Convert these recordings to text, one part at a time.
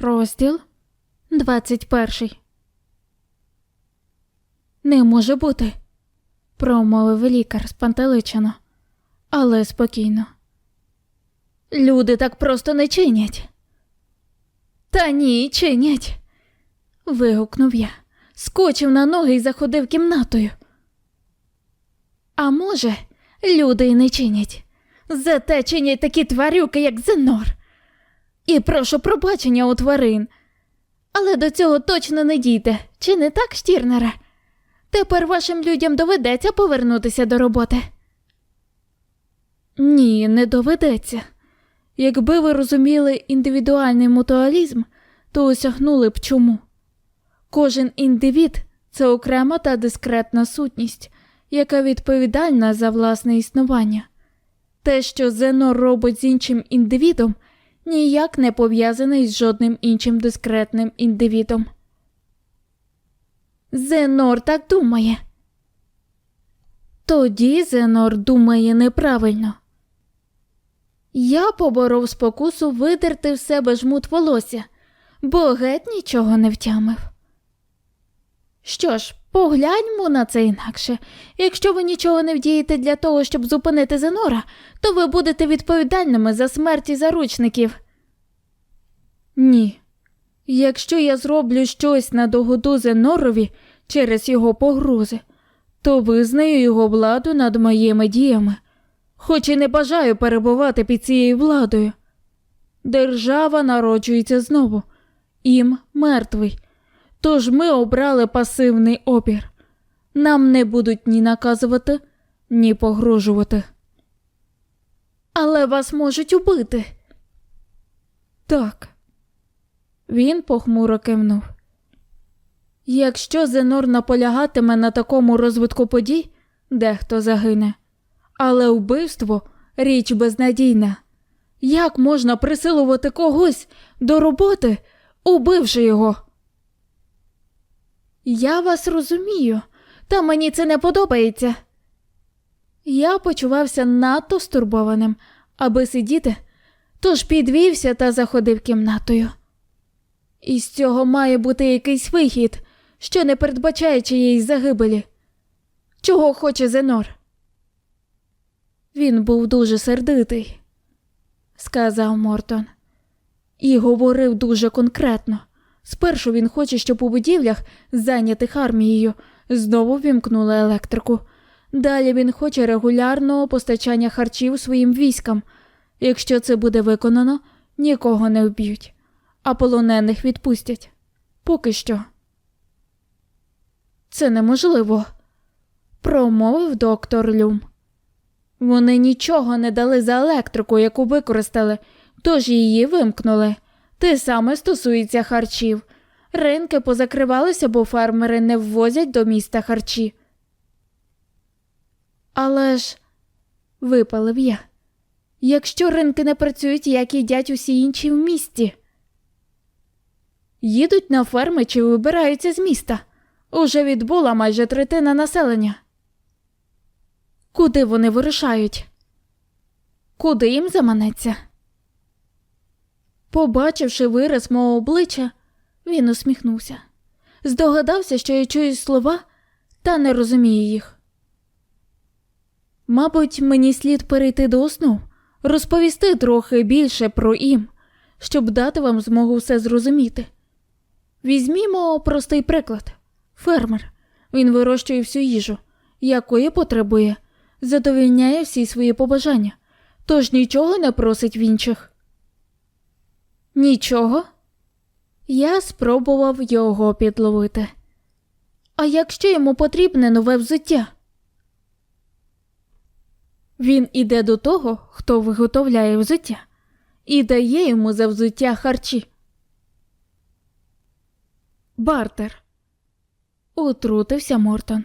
Розділ 21 Не може бути, промовив лікар спантеличено, але спокійно. Люди так просто не чинять. Та ні, чинять. вигукнув я, скочив на ноги і заходив кімнатою. А може, люди й не чинять. Зате чинять такі тварюки, як Зенор. І прошу пробачення у тварин. Але до цього точно не дійде, чи не так, Штірнере? Тепер вашим людям доведеться повернутися до роботи. Ні, не доведеться. Якби ви розуміли індивідуальний мутуалізм, то осягнули б чому. Кожен індивід це окрема та дискретна сутність, яка відповідальна за власне існування. Те, що Зенор робить з іншим індивідом, ніяк не пов'язаний з жодним іншим дискретним індивідом. Зенор так думає. Тоді Зенор думає неправильно. Я поборов спокусу видерти в себе жмут волосся, бо геть нічого не втямив. Що ж, погляньмо на це інакше. Якщо ви нічого не вдієте для того, щоб зупинити Зенора, то ви будете відповідальними за смерті заручників. Ні. Якщо я зроблю щось на догоду Зенорові через його погрози, то визнаю його владу над моїми діями, хоч і не бажаю перебувати під цією владою. Держава народжується знову, ім мертвий. Тож ми обрали пасивний опір. Нам не будуть ні наказувати, ні погрожувати. Але вас можуть убити. Так. Він похмуро кивнув. Якщо Зенор наполягатиме на такому розвитку подій, дехто загине. Але вбивство річ безнадійна. Як можна присилувати когось до роботи, убивши його? Я вас розумію, та мені це не подобається. Я почувався надто стурбованим, аби сидіти, тож підвівся та заходив кімнатою. Із цього має бути якийсь вихід, що не передбачає чиєїсь загибелі. Чого хоче Зенор? Він був дуже сердитий, сказав Мортон, і говорив дуже конкретно. Спершу він хоче, щоб у будівлях, зайнятих армією, знову вімкнули електрику. Далі він хоче регулярного постачання харчів своїм військам. Якщо це буде виконано, нікого не вб'ють, а полонених відпустять. Поки що. Це неможливо, промовив доктор Люм. Вони нічого не дали за електрику, яку використали, тож її вимкнули. Те саме стосується харчів. Ринки позакривалися, бо фермери не ввозять до міста харчі. Але ж, випалив я, якщо ринки не працюють, як їдять усі інші в місті. Їдуть на ферми чи вибираються з міста. Уже відбула майже третина населення. Куди вони вирушають? Куди їм заманеться? Побачивши вираз мого обличчя, він усміхнувся. Здогадався, що я чую слова, та не розумію їх. Мабуть, мені слід перейти до основ, розповісти трохи більше про ім, щоб дати вам змогу все зрозуміти. Візьмімо простий приклад: фермер. Він вирощує всю їжу, якої потребує, задовільняє всі свої побажання, тож нічого не просить в інших. Нічого. Я спробував його підловити. А якщо йому потрібне нове взуття? Він іде до того, хто виготовляє взуття, і дає йому за взуття харчі. Бартер. Утрутився Мортон.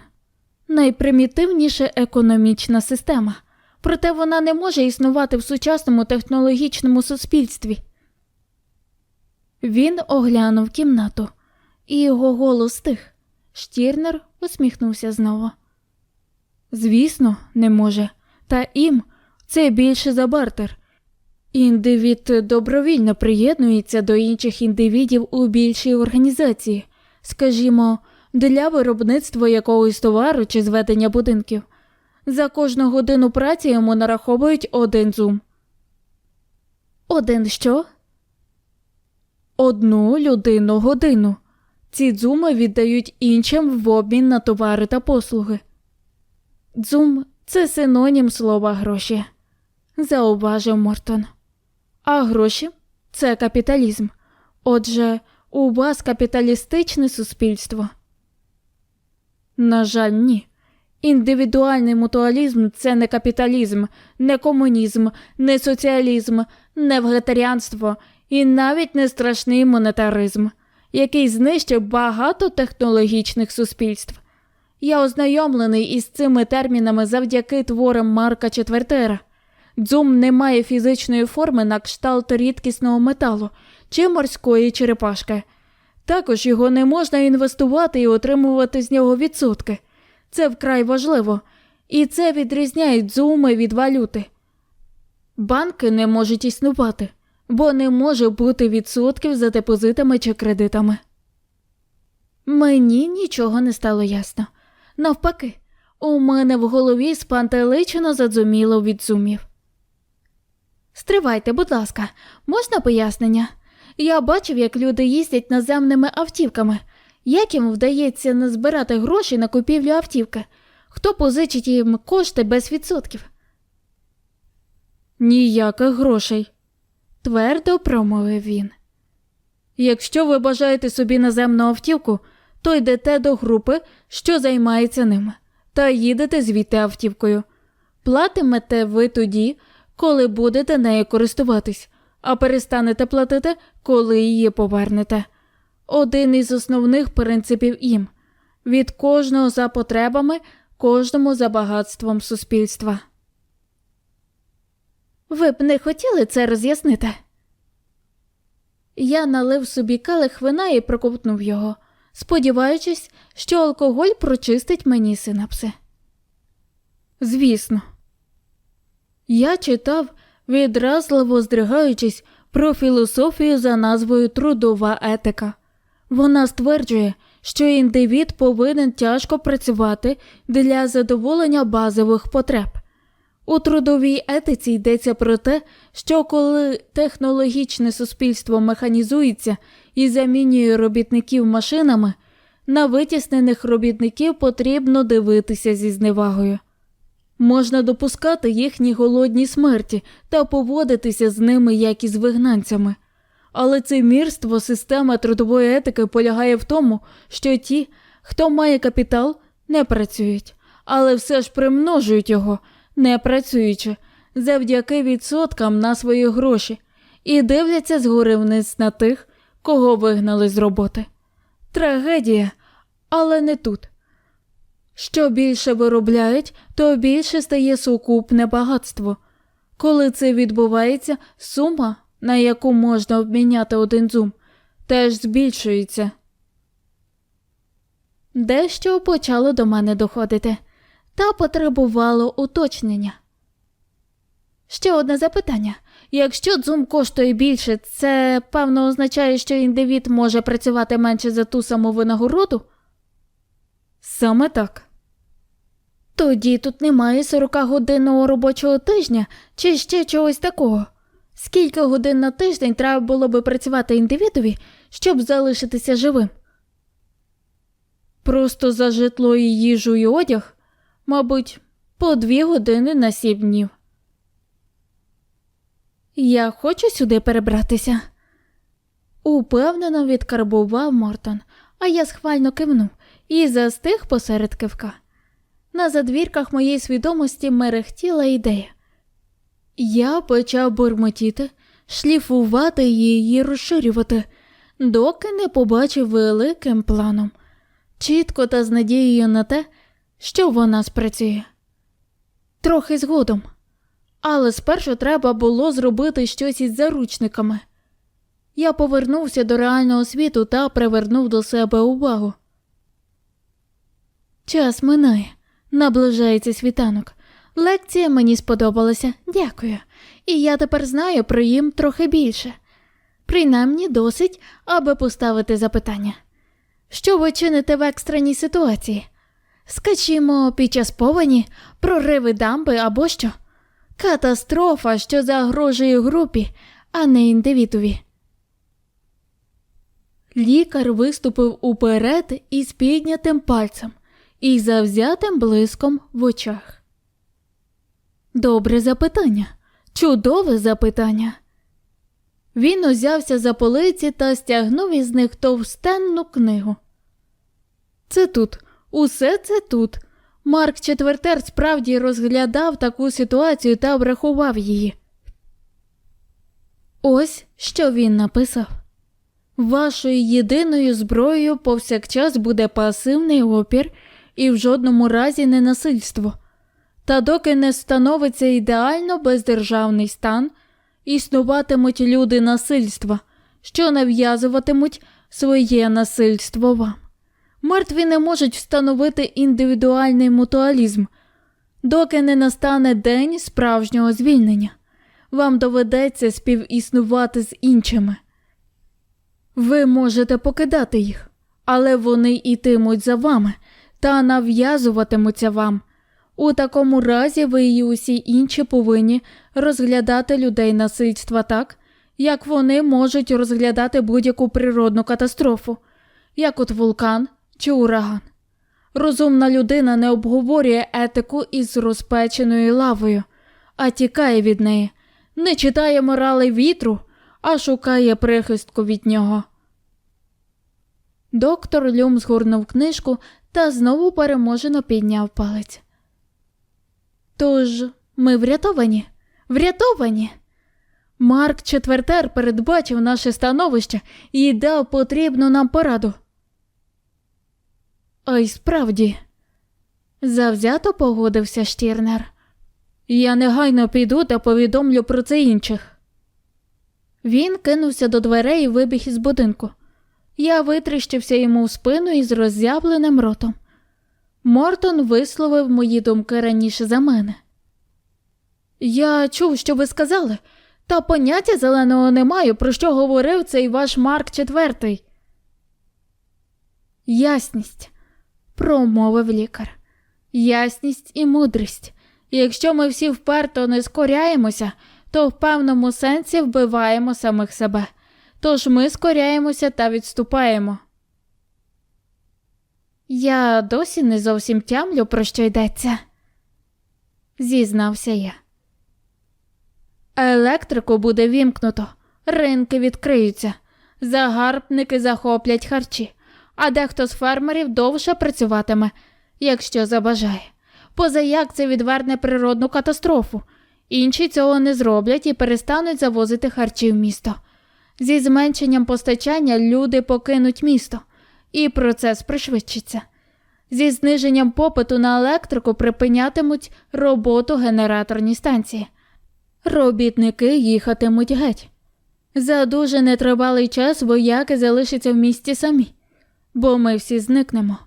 Найпримітивніша економічна система, проте вона не може існувати в сучасному технологічному суспільстві. Він оглянув кімнату, і його голос стих. Штірнер усміхнувся знову. Звісно, не може, та ім це більше за бартер. Індивід добровільно приєднується до інших індивідів у більшій організації, скажімо, для виробництва якогось товару чи зведення будинків. За кожну годину праці йому нараховують один зум. Один що? Одну людину годину. Ці дзуми віддають іншим в обмін на товари та послуги. Дзум це синонім слова гроші, зауважив Мортон. А гроші це капіталізм. Отже, у вас капіталістичне суспільство. На жаль, ні. Індивідуальний мутуалізм це не капіталізм, не комунізм, не соціалізм, не вегетаріанство і навіть не страшний монетаризм, який знищив багато технологічних суспільств. Я ознайомлений із цими термінами завдяки творам Марка Четвертера. Дзум не має фізичної форми на кшталт рідкісного металу чи морської черепашки. Також його не можна інвестувати і отримувати з нього відсотки. Це вкрай важливо, і це відрізняє дзуми від валюти. Банки не можуть існувати, бо не може бути відсотків за депозитами чи кредитами. Мені нічого не стало ясно. Навпаки, у мене в голові спантеличено задзуміло від зумів. Стривайте, будь ласка, можна пояснення? Я бачив, як люди їздять наземними автівками. Як їм вдається назбирати гроші на купівлю автівки? Хто позичить їм кошти без відсотків? Ніяких грошей, твердо промовив він. Якщо ви бажаєте собі наземну автівку, то йдете до групи, що займається ними, та їдете звідти автівкою. Платимете ви тоді, коли будете нею користуватись, а перестанете платити, коли її повернете. Один із основних принципів їм від кожного за потребами, кожному за багатством суспільства. Ви б не хотіли це роз'яснити? Я налив собі келих вина і проковтнув його, сподіваючись, що алкоголь прочистить мені синапси. Звісно, я читав, відразливо здригаючись про філософію за назвою Трудова етика. Вона стверджує, що індивід повинен тяжко працювати для задоволення базових потреб. У трудовій етиці йдеться про те, що коли технологічне суспільство механізується і замінює робітників машинами, на витіснених робітників потрібно дивитися зі зневагою. Можна допускати їхні голодні смерті та поводитися з ними як із вигнанцями. Але це мірство система трудової етики полягає в тому, що ті, хто має капітал, не працюють, але все ж примножують його, не працюючи, завдяки відсоткам на свої гроші, і дивляться згори вниз на тих, кого вигнали з роботи. Трагедія, але не тут. Що більше виробляють, то більше стає сукупне багатство. Коли це відбувається, сума, на яку можна обміняти один зум, теж збільшується. Дещо почало до мене доходити, та потребувало уточнення. Ще одне запитання. Якщо дзум коштує більше, це певно означає, що індивід може працювати менше за ту саму винагороду? Саме так. Тоді тут немає 40-годинного робочого тижня чи ще чогось такого. Скільки годин на тиждень треба було би працювати індивідові, щоб залишитися живим? Просто за житло і їжу і одяг, мабуть, по дві години на сім днів. Я хочу сюди перебратися. Упевнено відкарбував Мортон, а я схвально кивнув і застиг посеред кивка. На задвірках моєї свідомості мерехтіла ідея. Я почав бурмотіти, шліфувати її розширювати, доки не побачив великим планом, чітко та з надією на те, що вона спрацює. Трохи згодом, але спершу треба було зробити щось із заручниками. Я повернувся до реального світу та привернув до себе увагу. Час минає, наближається світанок. Лекція мені сподобалася, дякую. І я тепер знаю про їм трохи більше. Принаймні досить, аби поставити запитання. Що ви чините в екстреній ситуації? Скажімо, під час повені, прориви дамби або що? Катастрофа, що загрожує групі, а не індивідові. Лікар виступив уперед із піднятим пальцем і завзятим блиском в очах. Добре запитання, чудове запитання. Він узявся за полиці та стягнув із них товстенну книгу. Це тут, усе це тут. Марк Четвертер справді розглядав таку ситуацію та обрахував її. Ось що він написав. Вашою єдиною зброєю повсякчас буде пасивний опір і в жодному разі не насильство. Та доки не становиться ідеально бездержавний стан, існуватимуть люди насильства, що нав'язуватимуть своє насильство вам. Мертві не можуть встановити індивідуальний мутуалізм, доки не настане день справжнього звільнення. Вам доведеться співіснувати з іншими. Ви можете покидати їх, але вони йтимуть за вами та нав'язуватимуться вам. У такому разі ви і усі інші повинні розглядати людей насильства так, як вони можуть розглядати будь-яку природну катастрофу, як от вулкан чи ураган. Розумна людина не обговорює етику із розпеченою лавою, а тікає від неї, не читає морали вітру, а шукає прихистку від нього. Доктор Люм згорнув книжку та знову переможено підняв палець. Тож ми врятовані, врятовані. Марк Четвертер передбачив наше становище і дав потрібну нам пораду. А й справді, завзято погодився Штірнер. Я негайно піду та повідомлю про це інших. Він кинувся до дверей і вибіг із будинку. Я витріщився йому в спину із роззявленим ротом. Мортон висловив мої думки раніше за мене. Я чув, що ви сказали, та поняття зеленого не маю, про що говорив цей ваш Марк Четвертий. Ясність, промовив лікар. Ясність і мудрість. Якщо ми всі вперто не скоряємося, то в певному сенсі вбиваємо самих себе. Тож ми скоряємося та відступаємо. Я досі не зовсім тямлю, про що йдеться, зізнався я. Електрику буде вімкнуто, ринки відкриються, загарбники захоплять харчі, а дехто з фермерів довше працюватиме, якщо забажає. Позаяк це відверне природну катастрофу. Інші цього не зроблять і перестануть завозити харчі в місто. Зі зменшенням постачання люди покинуть місто, і процес пришвидшиться. Зі зниженням попиту на електрику припинятимуть роботу генераторні станції. Робітники їхатимуть геть. За дуже нетривалий час вояки залишаться в місті самі, бо ми всі зникнемо.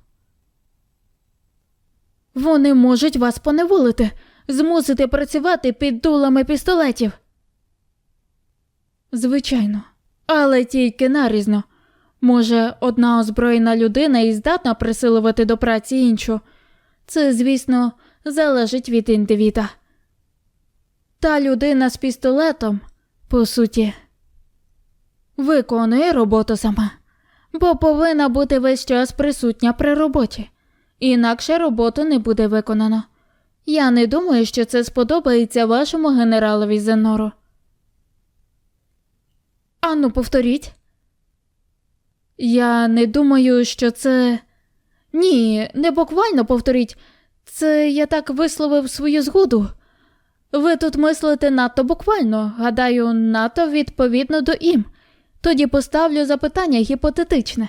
Вони можуть вас поневолити, змусити працювати під дулами пістолетів. Звичайно, але тільки нарізно. Може, одна озброєна людина і здатна присилувати до праці іншу. Це, звісно, залежить від індивіда. Та людина з пістолетом, по суті, виконує роботу сама, бо повинна бути весь час присутня при роботі, інакше роботу не буде виконано. Я не думаю, що це сподобається вашому генералові Зенору. Ану, повторіть. Я не думаю, що це. Ні, не буквально повторіть. Це я так висловив свою згоду. Ви тут мислите надто буквально, гадаю, надто відповідно до ім. Тоді поставлю запитання гіпотетичне.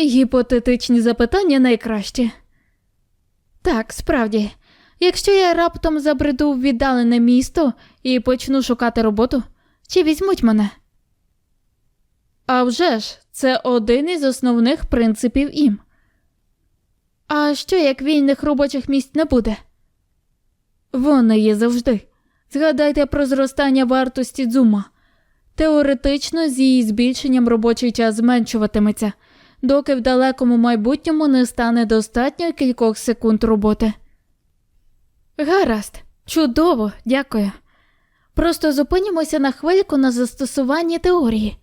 Гіпотетичні запитання найкраще. Так, справді, якщо я раптом забреду в віддалене місто і почну шукати роботу, чи візьмуть мене? А вже ж, це один із основних принципів ім. А що як вільних робочих місць не буде? Вони є завжди. Згадайте про зростання вартості дзума. Теоретично з її збільшенням робочий час зменшуватиметься, доки в далекому майбутньому не стане достатньо кількох секунд роботи. Гаразд, чудово, дякую. Просто зупинімося на хвильку на застосуванні теорії.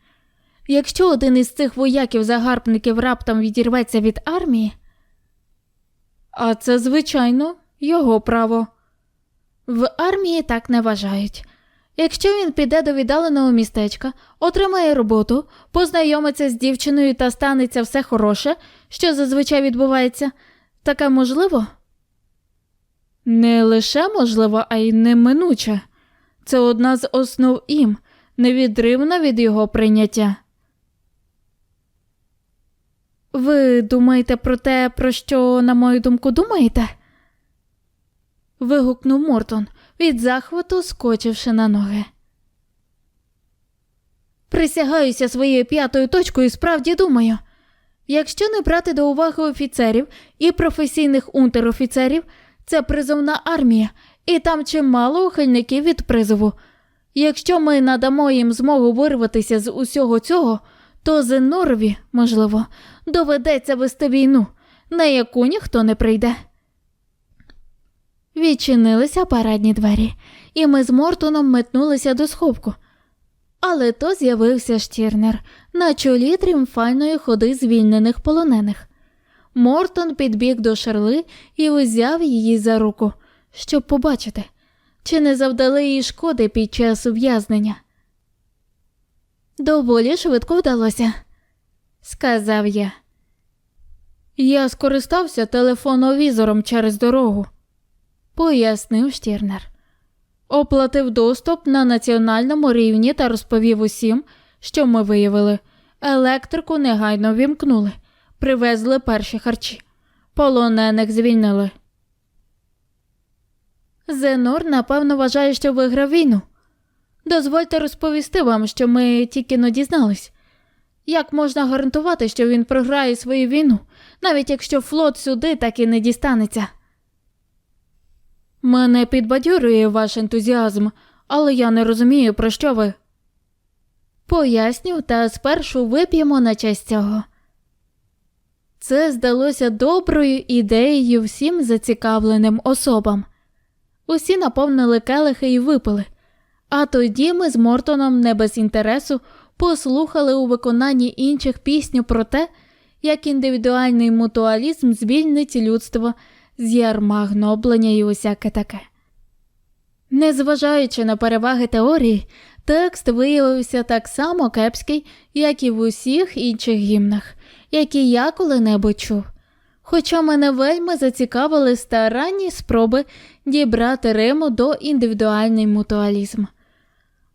Якщо один із цих вояків-загарбників раптом відірветься від армії, а це, звичайно, його право. В армії так не вважають. Якщо він піде до віддаленого містечка, отримає роботу, познайомиться з дівчиною та станеться все хороше, що зазвичай відбувається, таке можливо? Не лише можливо, а й неминуче. Це одна з основ ім, невідривна від його прийняття. Ви думаєте про те, про що, на мою думку, думаєте? вигукнув Мортон, від захвату скочивши на ноги. Присягаюся своєю п'ятою точкою і справді думаю. Якщо не брати до уваги офіцерів і професійних унтер-офіцерів, це призовна армія, і там чимало ухильників від призову. Якщо ми надамо їм змогу вирватися з усього цього, то Зенорові, можливо, доведеться вести війну, на яку ніхто не прийде. Відчинилися парадні двері, і ми з Мортоном метнулися до сховку. Але то з'явився штірнер на чолі тріумфальної ходи звільнених полонених. Мортон підбіг до Шарли і узяв її за руку, щоб побачити, чи не завдали їй шкоди під час ув'язнення. Доволі швидко вдалося, сказав я. Я скористався телефоновізором через дорогу, пояснив Штірнер. Оплатив доступ на національному рівні та розповів усім, що ми виявили. Електрику негайно вімкнули, привезли перші харчі. Полонених звільнили. Зенор, напевно, вважає, що виграв війну. Дозвольте розповісти вам, що ми тільки но дізнались. Як можна гарантувати, що він програє свою війну, навіть якщо флот сюди так і не дістанеться? Мене підбадьорює ваш ентузіазм, але я не розумію, про що ви. Поясню, та спершу вип'ємо на честь цього. Це здалося доброю ідеєю всім зацікавленим особам. Усі наповнили келихи і випили, а тоді ми з Мортоном не без інтересу послухали у виконанні інших пісню про те, як індивідуальний мутуалізм звільнить людство з ярма гноблення і усяке таке. Незважаючи на переваги теорії, текст виявився так само кепський, як і в усіх інших гімнах, які я коли-небудь чув. Хоча мене вельми зацікавили старанні спроби дібрати Риму до індивідуальний мутуалізм.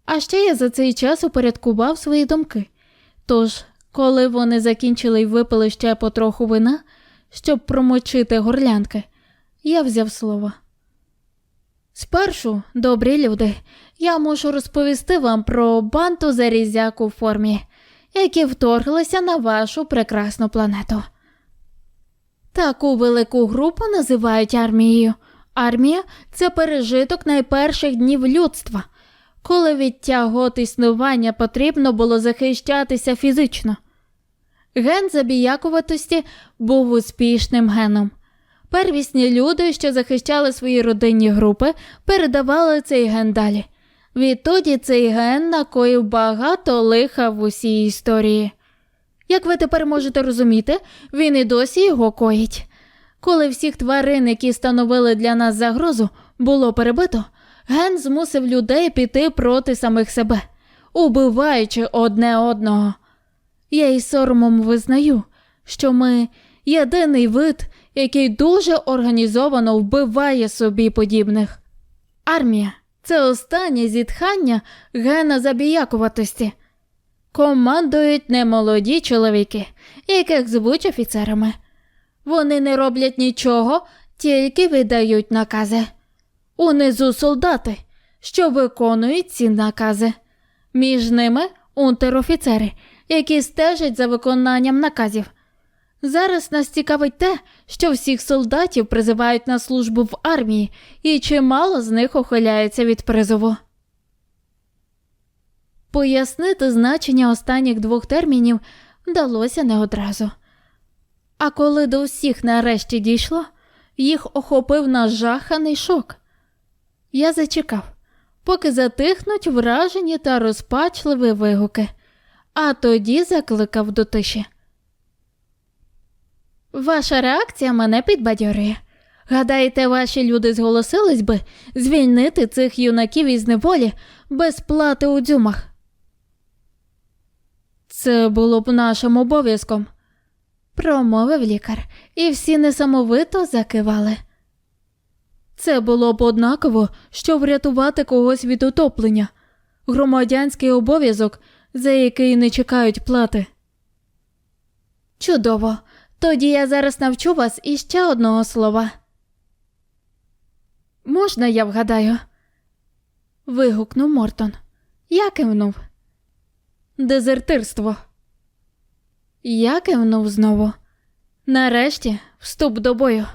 А ще я за цей час упорядкував свої думки. Тож, коли вони закінчили й випили ще потроху вина, щоб промочити горлянки, я взяв слово. Спершу, добрі люди, я мушу розповісти вам про банту зарізяк у формі, які вторглися на вашу прекрасну планету. Таку велику групу називають армією. Армія це пережиток найперших днів людства, коли від тягот існування потрібно було захищатися фізично. Ген забіякуватості був успішним геном. Первісні люди, що захищали свої родинні групи, передавали цей ген далі. Відтоді цей ген накоїв багато лиха в усій історії. Як ви тепер можете розуміти, він і досі його коїть. Коли всіх тварин, які становили для нас загрозу, було перебито, ген змусив людей піти проти самих себе, убиваючи одне одного. Я із соромом визнаю, що ми єдиний вид, який дуже організовано вбиває собі подібних. Армія це останнє зітхання гена забіякуватості. Командують немолоді чоловіки, яких звуть офіцерами. Вони не роблять нічого, тільки видають накази. Унизу солдати, що виконують ці накази. Між ними унтер-офіцери, які стежать за виконанням наказів. Зараз нас цікавить те, що всіх солдатів призивають на службу в армії, і чимало з них ухиляється від призову. Пояснити значення останніх двох термінів вдалося не одразу. А коли до всіх нарешті дійшло, їх охопив нажаханий шок. Я зачекав, поки затихнуть вражені та розпачливі вигуки, а тоді закликав до тиші. Ваша реакція мене підбадьорює. Гадаєте, ваші люди зголосились би звільнити цих юнаків із неволі без плати у дзюмах? Це було б нашим обов'язком, промовив лікар, і всі несамовито закивали. Це було б однаково, що врятувати когось від утоплення, громадянський обов'язок, за який не чекають плати. Чудово. Тоді я зараз навчу вас іще одного слова. Можна я вгадаю? вигукнув Мортон. Я кивнув. Дезертирство. Я кивнув знову. Нарешті вступ до бою.